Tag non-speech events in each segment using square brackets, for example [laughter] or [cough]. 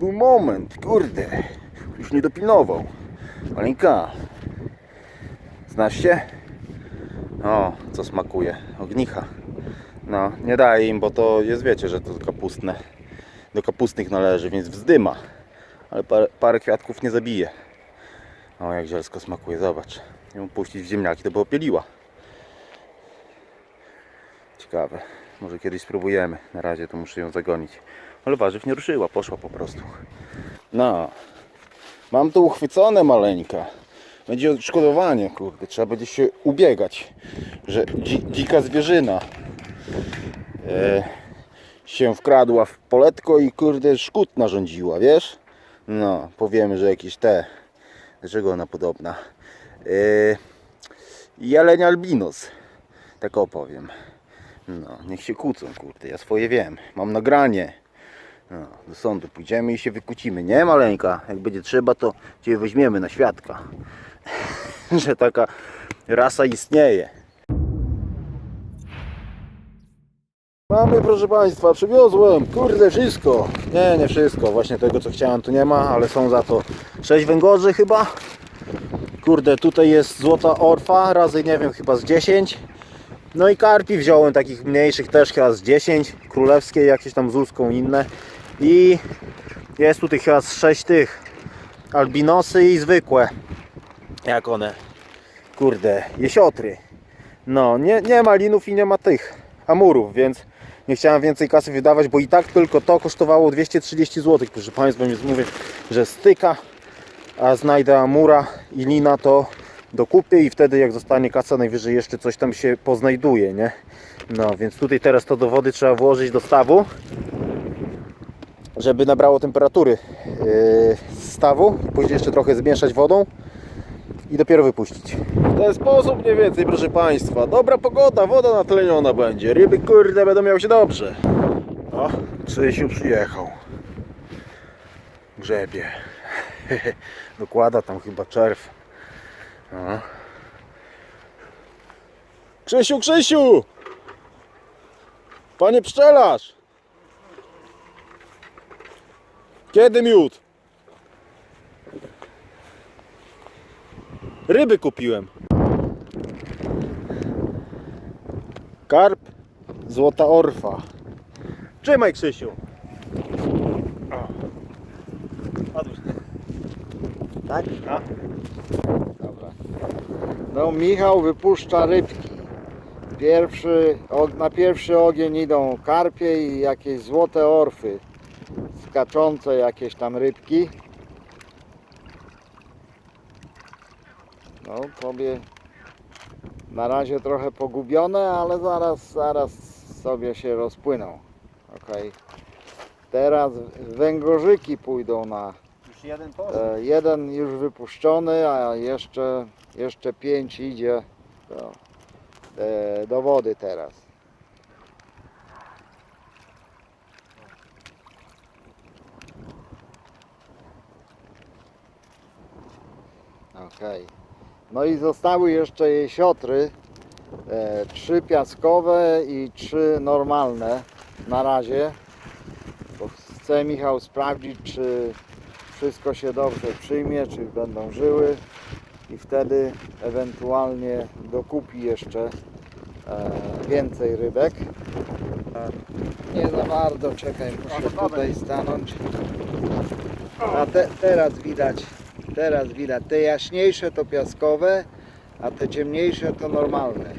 był moment, kurde. Już nie dopilnował. Malinka. Znasz się? O, co smakuje? Ognicha. No, nie daję im, bo to jest, wiecie, że to kapustne. Do kapustnych należy, więc wzdyma. Ale parę, parę kwiatków nie zabije. O, jak zielsko smakuje, zobacz. Ją puścić w ziemniaki, to by opieliła. Ciekawe. Może kiedyś spróbujemy. Na razie to muszę ją zagonić. Ale warzyw nie ruszyła, poszła po prostu. No. Mam to uchwycone maleńka. Będzie odszkodowanie, kurde. Trzeba będzie się ubiegać, że dzi dzika zwierzyna e, się wkradła w poletko i kurde szkód narządziła, wiesz? No, powiemy, że jakieś te. Do czego ona podobna? E, jeleń albinos. Tak opowiem. No, niech się kłócą, kurde, ja swoje wiem. Mam nagranie. No, do sądu pójdziemy i się wykłócimy. Nie, maleńka? Jak będzie trzeba, to Cię weźmiemy na świadka. [laughs] Że taka rasa istnieje. Mamy, proszę Państwa, przywiozłem, kurde, wszystko. Nie, nie wszystko. Właśnie tego, co chciałem, tu nie ma, ale są za to 6 węgorzy chyba. Kurde, tutaj jest złota orfa, razy nie wiem, chyba z 10. No i karpi wziąłem takich mniejszych też chyba z 10, królewskie jakieś tam z łuską inne. I jest tutaj chyba z 6 tych albinosy i zwykłe. Jak one? Kurde, jesiotry. No, nie, nie ma linów i nie ma tych amurów, więc nie chciałem więcej kasy wydawać, bo i tak tylko to kosztowało 230 zł. Proszę Państwa, więc mówię, że styka, a znajdę amura i lina to dokupię i wtedy jak zostanie kasa najwyżej jeszcze coś tam się poznajduje, nie? No, więc tutaj teraz to do wody trzeba włożyć do stawu, żeby nabrało temperatury yy, z stawu i później jeszcze trochę zmieszać wodą i dopiero wypuścić. W ten sposób mniej więcej, proszę Państwa. Dobra pogoda, woda natleniona będzie. Ryby kurde będą miały się dobrze. O, Krzysiu przyjechał. Grzebie. [laughs] Dokłada tam chyba czerw. No. Krzysiu, Krzysiu! Panie pszczelarz! Kiedy miód? Ryby kupiłem. Karp, złota orfa. Trzymaj Krzysiu. Odłóż. Tak? No. Dobra. No Michał wypuszcza rybki. Pierwszy, na pierwszy ogień idą karpie i jakieś złote orfy. Skaczące jakieś tam rybki. No tobie na razie trochę pogubione, ale zaraz, zaraz sobie się rozpłyną. Okej. Teraz węgorzyki pójdą na Już jeden poszedł. E, Jeden już wypuszczony, a jeszcze, jeszcze pięć idzie do, e, do wody teraz. Okej. No i zostały jeszcze jesiotry. E, trzy piaskowe i trzy normalne na razie. Bo chce Michał sprawdzić, czy wszystko się dobrze przyjmie, czy będą żyły i wtedy ewentualnie dokupi jeszcze e, więcej rybek. Nie za bardzo, czekaj, muszę tutaj stanąć. A te, teraz widać, teraz widać, te jaśniejsze to piaskowe, a te ciemniejsze to normalne.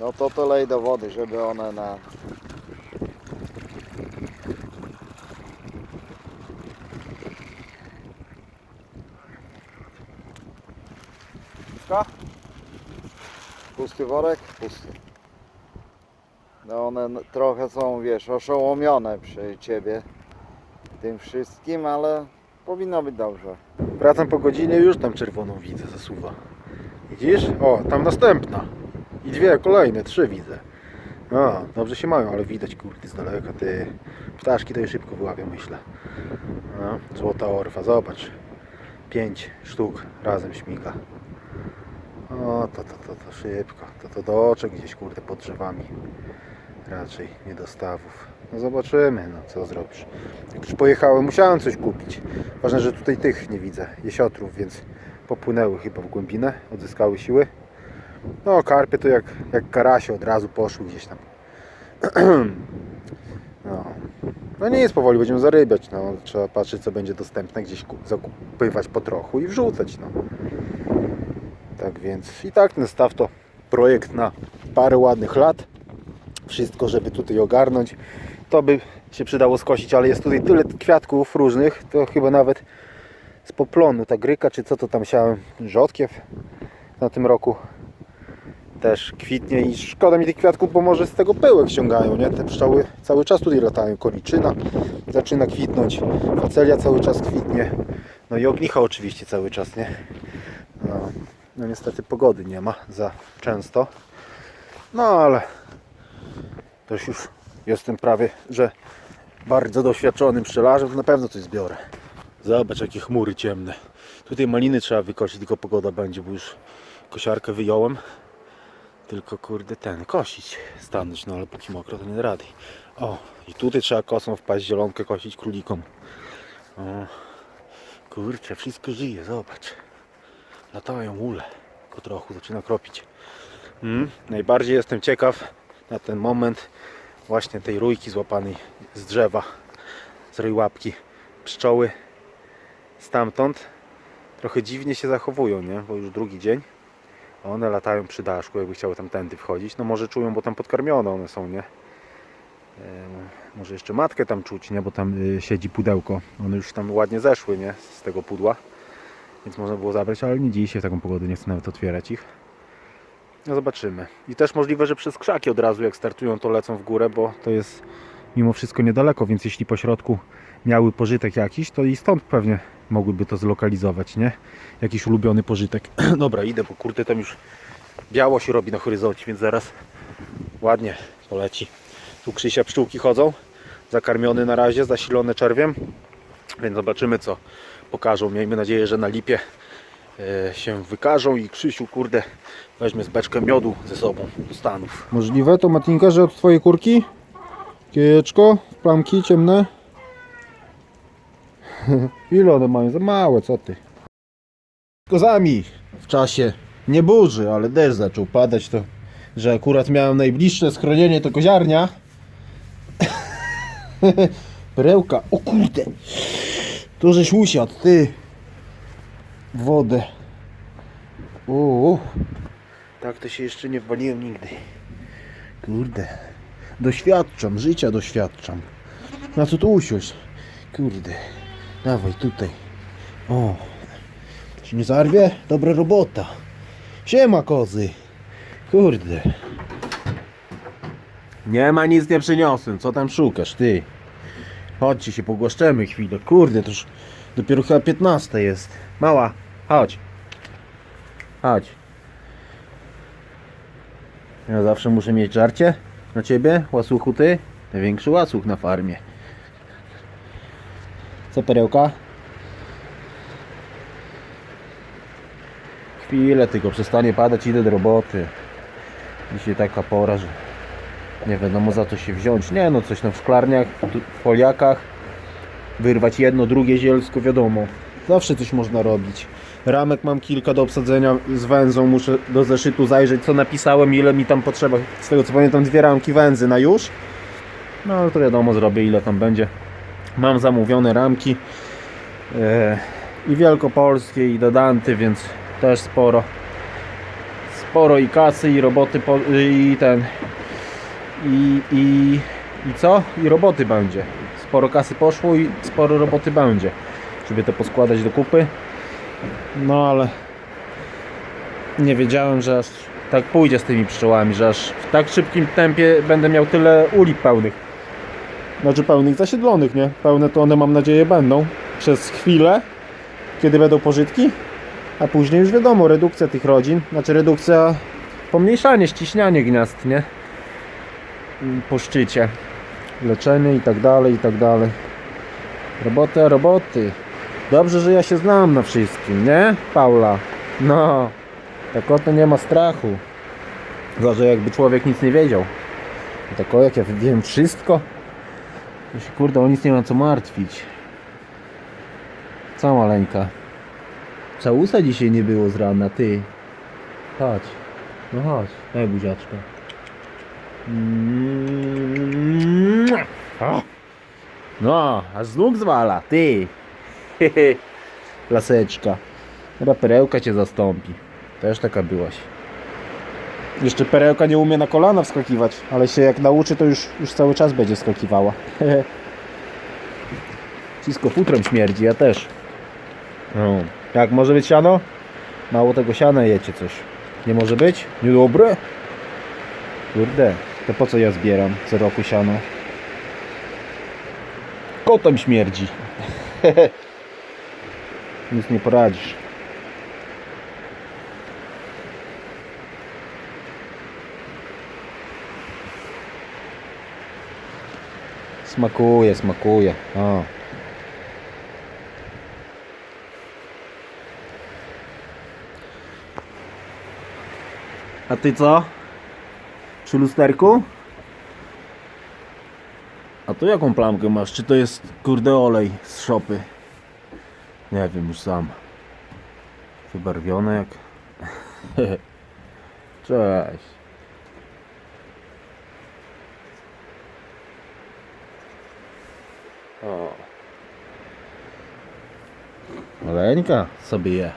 No to to lej do wody, żeby one na, Pusty worek? Pusty. No one trochę są, wiesz, oszołomione przy ciebie tym wszystkim, ale powinno być dobrze. Wracam po godzinie, już tam czerwoną widzę, zasuwa. Widzisz? O, tam następna. I dwie kolejne, trzy widzę. No, dobrze się mają, ale widać kurde z daleka. Ty ptaszki to je szybko wyłapią, myślę. No, złota orfa, zobacz. Pięć sztuk razem śmiga. O, to, to, to, to szybko. To, to do oczek gdzieś kurde pod drzewami. Raczej nie dostawów. No zobaczymy, no co zrobisz. Jak już pojechałem, musiałem coś kupić. Ważne, że tutaj tych nie widzę, jesiotrów, więc popłynęły chyba w głębinę, odzyskały siły. No karpie to jak, jak karasie od razu poszły gdzieś tam. [clears throat] No. no nie jest powoli, będziemy zarybiać. No. Trzeba patrzeć co będzie dostępne, gdzieś ku- zakupywać po trochu i wrzucać. No. Tak więc i tak ten staw to projekt na parę ładnych lat. Wszystko, żeby tutaj ogarnąć. To by się przydało skosić, ale jest tutaj tyle kwiatków różnych, to chyba nawet z poplonu, ta gryka, czy co to tam siałem, rzodkiew na tym roku też kwitnie i szkoda mi tych kwiatków, bo może z tego pyłek ściągają, nie? Te pszczoły cały czas tutaj latają, koliczyna zaczyna kwitnąć, facelia cały czas kwitnie, no i ognicha oczywiście cały czas, nie? No, no niestety pogody nie ma za często, no ale też już jestem prawie, że bardzo doświadczonym pszczelarzem, to na pewno coś zbiorę. Zobacz jakie chmury ciemne. Tutaj maliny trzeba wykosić, tylko pogoda będzie, bo już kosiarkę wyjąłem. Tylko kurde ten, kosić, stanąć, no ale póki mokro to nie da rady. O, i tutaj trzeba kosą wpaść, zielonkę kosić królikom. O, kurczę, wszystko żyje, zobacz. Latają ule, tylko trochę zaczyna kropić. Mm, najbardziej jestem ciekaw na ten moment właśnie tej rójki złapanej z drzewa, z rojłapki. Pszczoły stamtąd trochę dziwnie się zachowują, nie? Bo już drugi dzień. A One latają przy daszku, jakby chciały tam tędy wchodzić. No może czują, bo tam podkarmione one są, nie? Może jeszcze matkę tam czuć, nie? Bo tam y, siedzi pudełko. One już tam ładnie zeszły, nie? Z tego pudła. Więc można było zabrać, ale nie dzieje się w taką pogodę, nie chcę nawet otwierać ich. No zobaczymy. I też możliwe, że przez krzaki od razu jak startują to lecą w górę, bo to jest mimo wszystko niedaleko, więc jeśli po środku miały pożytek jakiś, to i stąd pewnie mogłyby to zlokalizować, nie? Jakiś ulubiony pożytek. [clears throat] Dobra, idę, bo kurde tam już biało się robi na horyzoncie, więc zaraz ładnie poleci. Tu Krzysia pszczółki chodzą, zakarmiony na razie, zasilone czerwiem, więc zobaczymy co pokażą. Miejmy nadzieję, że na lipie się wykażą i Krzysiu, kurde, weźmie z beczkę miodu ze sobą do Stanów. Możliwe to, Matinka, że od Twojej kurki? Kiejeczko, plamki ciemne. [laughs] Ile one mają? Za małe, co ty? Kozami w czasie nie burzy, ale deszcz zaczął padać, to że akurat miałem najbliższe schronienie to koziarnia. [laughs] Perełka, o kurde! Tu żeś usiadł, ty! Wodę. O, tak to się jeszcze nie waliłem nigdy. Kurde. Doświadczam, życia doświadczam. Na co tu usiąść? Kurde. Dawaj tutaj. O. Się nie zarwie? Dobra robota. Siema kozy. Kurde. Nie ma nic nie przyniosłem. Co tam szukasz, ty? Chodźcie się pogłaszczemy chwilę. Kurde, to już dopiero chyba 15 jest. Mała, chodź. Chodź. Ja zawsze muszę mieć żarcie na ciebie, łasuchu ty. Największy łasuch na farmie. Co perełka? Chwilę tylko, przestanie padać, idę do roboty. Dzisiaj taka pora, że nie wiadomo za co się wziąć. Nie no, coś w szklarniach, w foliakach. Wyrwać jedno, drugie zielsko, wiadomo. Zawsze coś można robić. Ramek mam kilka do obsadzenia z węzą. Muszę do zeszytu zajrzeć, co napisałem, ile mi tam potrzeba. Z tego co pamiętam, dwie ramki węzy na już. No ale to wiadomo, zrobię ile tam będzie. Mam zamówione ramki e, i wielkopolskie i dodanty, więc też sporo. Sporo i kasy, i roboty, po, i ten. I, i, I co? I roboty będzie. Sporo kasy poszło i sporo roboty będzie. Żeby to poskładać do kupy. No ale nie wiedziałem, że aż tak pójdzie z tymi pszczołami, że aż w tak szybkim tempie będę miał tyle uli pełnych. Znaczy pełnych zasiedlonych, nie? Pełne to one mam nadzieję będą przez chwilę, kiedy będą pożytki, a później już wiadomo, redukcja tych rodzin, znaczy redukcja, pomniejszanie, ściśnianie gniazd, nie? Po szczycie. Leczenie i tak dalej, i tak dalej. Roboty, roboty. Dobrze, że ja się znam na wszystkim, nie? Paula. No. Tak oto nie ma strachu. Gorzej jakby człowiek nic nie wiedział. Tak o, jak ja wiem wszystko. To się kurde o nic nie mam co martwić. Co maleńka? Całusa dzisiaj nie było z rana, ty. Chodź. No chodź, daj buziaczka. No, aż z nóg zwala, ty. [laughs] Laseczka. Chyba perełka cię zastąpi. Też taka byłaś. Jeszcze perełka nie umie na kolana wskakiwać, ale się jak nauczy, to już, już cały czas będzie wskakiwała. Wszystko [laughs] futrem śmierdzi, ja też. No. Jak może być siano? Mało tego siana jecie coś. Nie może być? Niedobre? Kurde, to po co ja zbieram co roku siano? Kotem śmierdzi. [laughs] Nic nie poradzisz. Smakuje, smakuje. O. A ty co? Przy lusterku? A tu jaką plamkę masz? Czy to jest kurde olej z szopy? Nie wiem już sam. Wybarwione jak. [laughs] Cześć. O. Oleńka sobie je.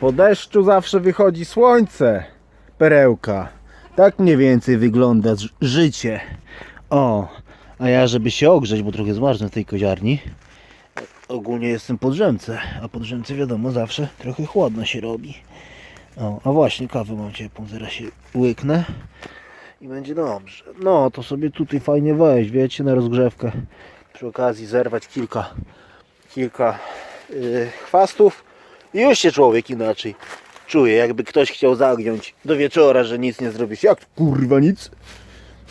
Po deszczu zawsze wychodzi słońce, perełka. Tak mniej więcej wygląda życie. O, a ja żeby się ogrzeć, bo trochę zmarzłem w tej koziarni. Ogólnie jestem po drzemce, a po drzemce wiadomo zawsze trochę chłodno się robi. O, a właśnie kawę mam ciepłą, zaraz się łyknę i będzie dobrze. No, to sobie tutaj fajnie wejść, wiecie, na rozgrzewkę. Przy okazji zerwać kilka, kilka yy, chwastów i już się człowiek inaczej czuje, jakby ktoś chciał zagiąć do wieczora, że nic nie zrobisz. Jak kurwa nic?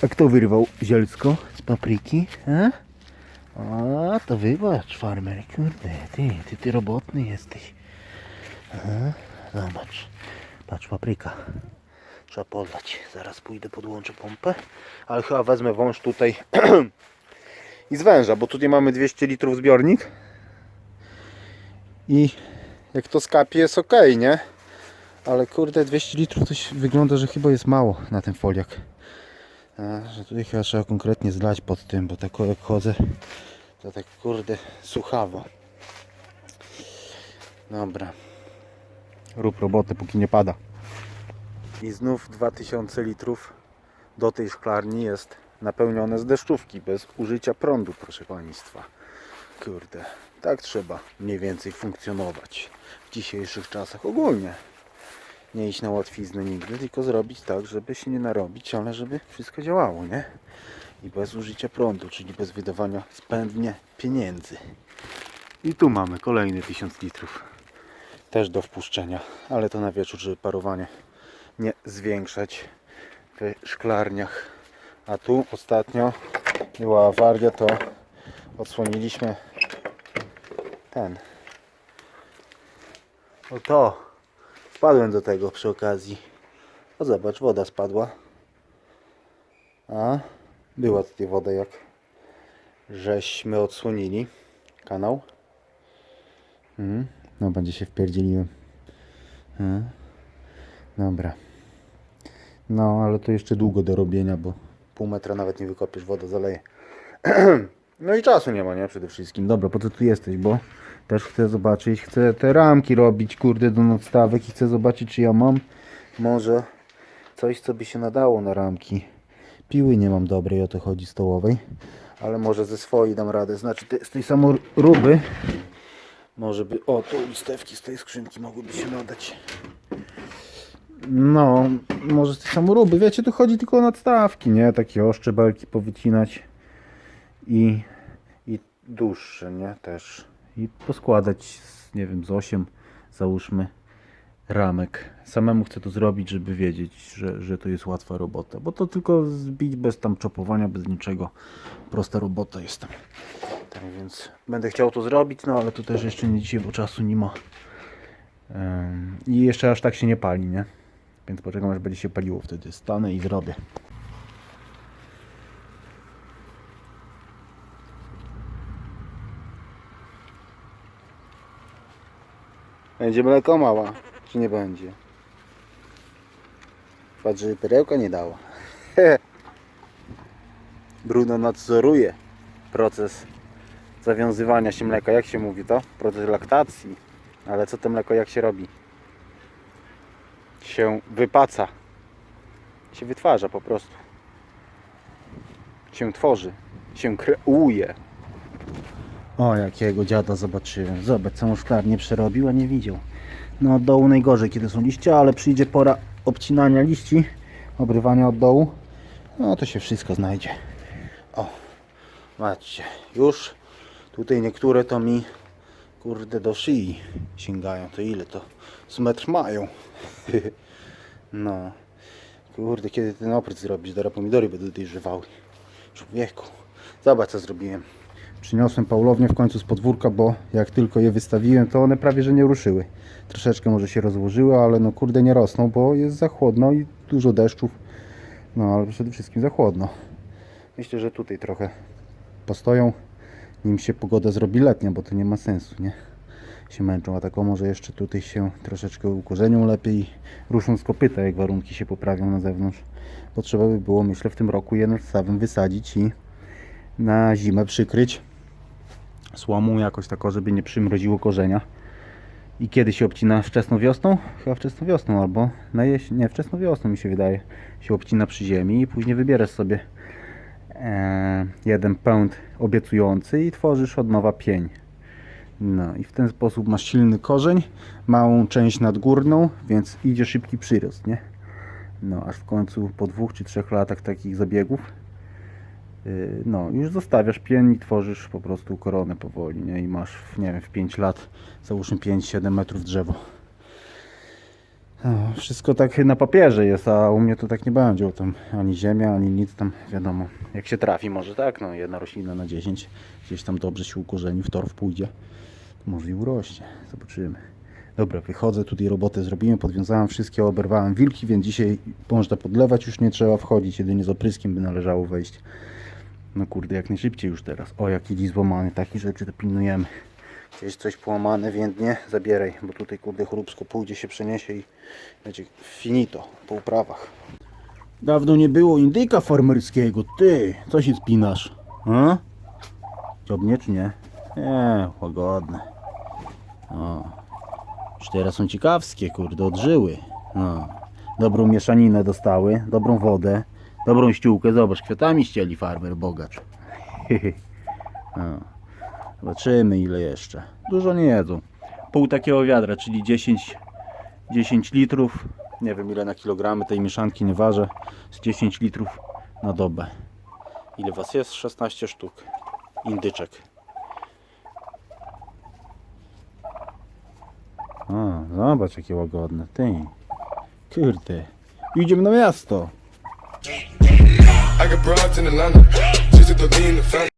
A kto wyrwał zielsko z papryki? A? A, to wybacz, farmer, kurde, ty, ty, ty robotny jesteś. Aha, zobacz, patrz, papryka. Trzeba podlać. Zaraz pójdę, podłączę pompę, ale chyba wezmę wąż tutaj [clears throat] i zwęża, bo tutaj mamy 200 litrów zbiornik i jak to skapie jest ok, nie? Ale kurde 200 litrów się wygląda, że chyba jest mało na ten foliak. A, że tutaj chyba trzeba konkretnie zlać pod tym, bo tak jak chodzę to tak kurde suchawo. Dobra. Rób robotę póki nie pada. I znów 2000 litrów do tej szklarni jest napełnione z deszczówki bez użycia prądu, proszę Państwa. Kurde, tak trzeba mniej więcej funkcjonować w dzisiejszych czasach ogólnie. Nie iść na łatwiznę nigdy, tylko zrobić tak, żeby się nie narobić, ale żeby wszystko działało, nie? I bez użycia prądu, czyli bez wydawania spędnie pieniędzy. I tu mamy kolejny 1000 litrów. Też do wpuszczenia, ale to na wieczór, żeby parowanie nie zwiększać w szklarniach. A tu ostatnio była awaria, to odsłoniliśmy ten. O to. Wpadłem do tego przy okazji. O zobacz, woda spadła. A była tutaj woda jak żeśmy odsłonili kanał. Mhm. No będzie się wpierdzieliłem. Mhm. Dobra. No ale to jeszcze długo do robienia, bo pół metra nawet nie wykopiesz, woda zaleje. [clears throat] No i czasu nie ma, nie? Przede wszystkim. Dobra, po co tu jesteś, bo też chcę zobaczyć, chcę te ramki robić, kurde, do nadstawek i chcę zobaczyć, czy ja mam może coś, co by się nadało na ramki. Piły nie mam dobrej, o to chodzi, stołowej, ale może ze swojej dam radę. Znaczy te, z tej samoruby może by, o, tu listewki z tej skrzynki mogłyby się nadać. No, może z tej samoruby, wiecie, tu chodzi tylko o nadstawki, nie? Takie oszcze belki powycinać i, i dłuższe, nie? Też. I poskładać, nie wiem, z 8 załóżmy ramek. Samemu chcę to zrobić, żeby wiedzieć, że, że to jest łatwa robota. Bo to tylko zbić bez tam czopowania, bez niczego. Prosta robota jest tam. Tak więc będę chciał to zrobić, no ale to też jeszcze nie dzisiaj, bo czasu nie ma. I jeszcze aż tak się nie pali, nie? Więc poczekam aż będzie się paliło wtedy. Stanę i zrobię. Będzie mleko mała, czy nie będzie? Patrz, że perełka nie dała. [laughs] Bruno nadzoruje proces zawiązywania się mleka. Jak się mówi to? Proces laktacji. Ale co to mleko jak się robi? Się wypaca. Się wytwarza po prostu. Się tworzy. Się kreuje. O, jakiego dziada zobaczyłem. Zobacz, całą szklarnię przerobił, a nie widział. No od dołu najgorzej, kiedy są liście, ale przyjdzie pora obcinania liści, obrywania od dołu. No to się wszystko znajdzie. O, patrzcie, już tutaj niektóre to mi kurde do szyi sięgają. To ile to? Z metr mają. [laughs] no, kurde, kiedy ten opryt zrobisz? Teraz pomidory będą żywały. Człowieku, zobacz co zrobiłem. Przyniosłem Paulownię w końcu z podwórka, bo jak tylko je wystawiłem, to one prawie że nie ruszyły. Troszeczkę może się rozłożyły, ale no kurde nie rosną, bo jest za chłodno i dużo deszczów. No ale przede wszystkim za chłodno. Myślę, że tutaj trochę postoją, nim się pogoda zrobi letnia, bo to nie ma sensu, nie? Się męczą, a tak o może jeszcze tutaj się troszeczkę ukorzenią lepiej ruszą z kopyta, jak warunki się poprawią na zewnątrz. Bo trzeba by było, myślę, w tym roku je nad stawem wysadzić i na zimę przykryć słomą jakoś tako, żeby nie przymroziło korzenia. I kiedy się obcina wczesną wiosną? Chyba wczesną wiosną albo na jesień, nie, wczesną wiosną mi się wydaje. Się obcina przy ziemi i później wybierasz sobie e, jeden pęd obiecujący i tworzysz od nowa pień. No i w ten sposób masz silny korzeń, małą część nadgórną, więc idzie szybki przyrost, nie? No aż w końcu po dwóch czy trzech latach takich zabiegów no, już zostawiasz pień i tworzysz po prostu koronę powoli, nie? I masz, nie wiem, w 5 lat, załóżmy 5-7 metrów drzewo. No, wszystko tak na papierze jest, a u mnie to tak nie będzie, tam ani ziemia, ani nic tam, wiadomo. Jak się trafi, może tak, no jedna roślina na 10, gdzieś tam dobrze się ukorzeni, w torf pójdzie, to może i urośnie, zobaczymy. Dobra, wychodzę, tutaj robotę zrobiłem, podwiązałem wszystkie, oberwałem wilki, więc dzisiaj można podlewać, już nie trzeba wchodzić, jedynie z opryskiem by należało wejść. No kurde, jak najszybciej już teraz. O, jaki dziś złamany, takie rzeczy to pilnujemy. Gdzieś coś połamane, więdnie, zabieraj, bo tutaj kurde chróbsko pójdzie, się przeniesie i będzie finito po uprawach. Dawno nie było indyka farmerskiego, ty, co się spinasz? A? Dziobnie czy nie? Nie, łagodne. O. Już teraz są ciekawskie, kurde, odżyły. No. Dobrą mieszaninę dostały, dobrą wodę, dobrą ściółkę. Zobacz, kwiatami ścieli farmer bogacz. [laughs] no. Zobaczymy ile jeszcze. Dużo nie jedzą. Pół takiego wiadra, czyli 10, 10 litrów. Nie wiem ile na kilogramy tej mieszanki nie ważę. Z 10 litrów na dobę. Ile was jest? 16 sztuk. Indyczek. O, zobacz jakie łagodne. Ty. Kurde. Idziemy na miasto. I got broads in Atlanta. Just to the lean, the family.